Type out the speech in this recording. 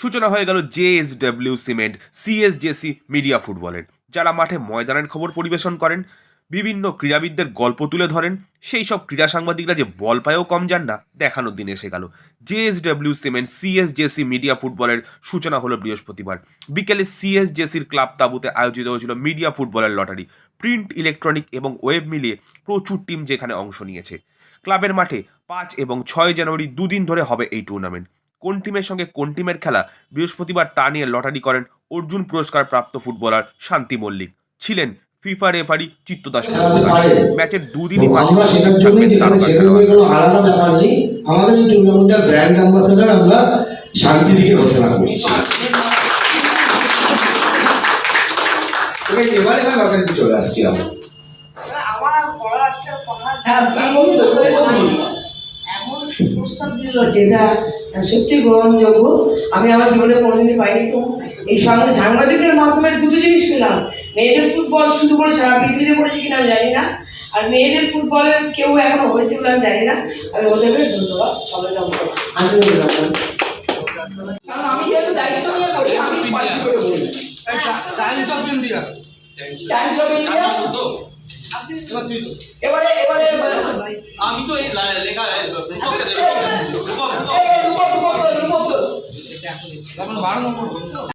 সূচনা হয়ে গেল জেএসডব্লিউ সিমেন্ট, সিএসজেসি মিডিয়া ফুটবলের। যারা মাঠে ময়দানের খবর পরিবেশন করেন, বিভিন্ন ক্রীড়াবিদদের গল্প তুলে ধরেন, সেই সব ক্রীড়া সাংবাদিকরা যে বল পায়েও কম যান না, দেখানোর দিন এসে গেল। জেএসডব্লিউ সিমেন্ট, সিএসজেসি মিডিয়া ফুটবলের সূচনা হলো বৃহস্পতিবার। বিকেলে সিএসজেসির ক্লাব তাঁবুতে আয়োজিত হয়েছিল মিডিয়া ফুটবলের লটারি, প্রিন্ট ইলেকট্রনিক এবং ওয়েব মিলিয়ে প্রচুর টিম যেখানে অংশ নিয়েছে। ক্লাবের মাঠে পাঁচ এবং ছয় জানুয়ারি দুদিন ধরে হবে এই টুর্নামেন্ট। কোন টিমের সঙ্গে কোন টিমের খেলা? বৃহস্পতিবার তা নিয়ে লটারি করেন অর্জুন পুরস্কার প্রাপ্ত ফুটবলার শান্তি মল্লিক। ছিলেন ফিফা রেফারি চিত্তদাস ম্যাচের দুদিনই মাঠে সেটার জন্যই যেখানে সেখানে কোনো আলাদা ব্যাপার নেই। আমাদের এই টুর্নামেন্টের ব্র্যান্ড অ্যাম্বাসেডর আমরা শান্তিদিকে ঘোষণা করছি। এবারে আমি আপনার কাছে চলে আসছি আমরা। আমার হ্যাঁ। এমন প্রস্তাব দিল যেটা সত্যি গ্রহণযোগ্য আমি আমার জীবনে কোনোদিনই পাইনি তো। এই সঙ্গে সাংবাদিকের মাধ্যমে দুটো জিনিস পেলাম। মেয়েদের ফুটবল শুধু করে সারা পৃথিবীতে করেছে কিনা আমি জানি না। আর মেয়েদের ফুটবলের কেউ এখনও হয়েছে বলে আমি জানি না। আমি ওদেরকে ধন্যবাদ। সবাইকে আমাকে আন্তরিক ধন্যবাদ। কারণ আমি যেহেতু দায়িত্ব নিয়ে করি আমি পার্টি করে বলি। Times of India Times of India এবারে এবারে আমি তো এই লেখা রূপক। বারো নম্বর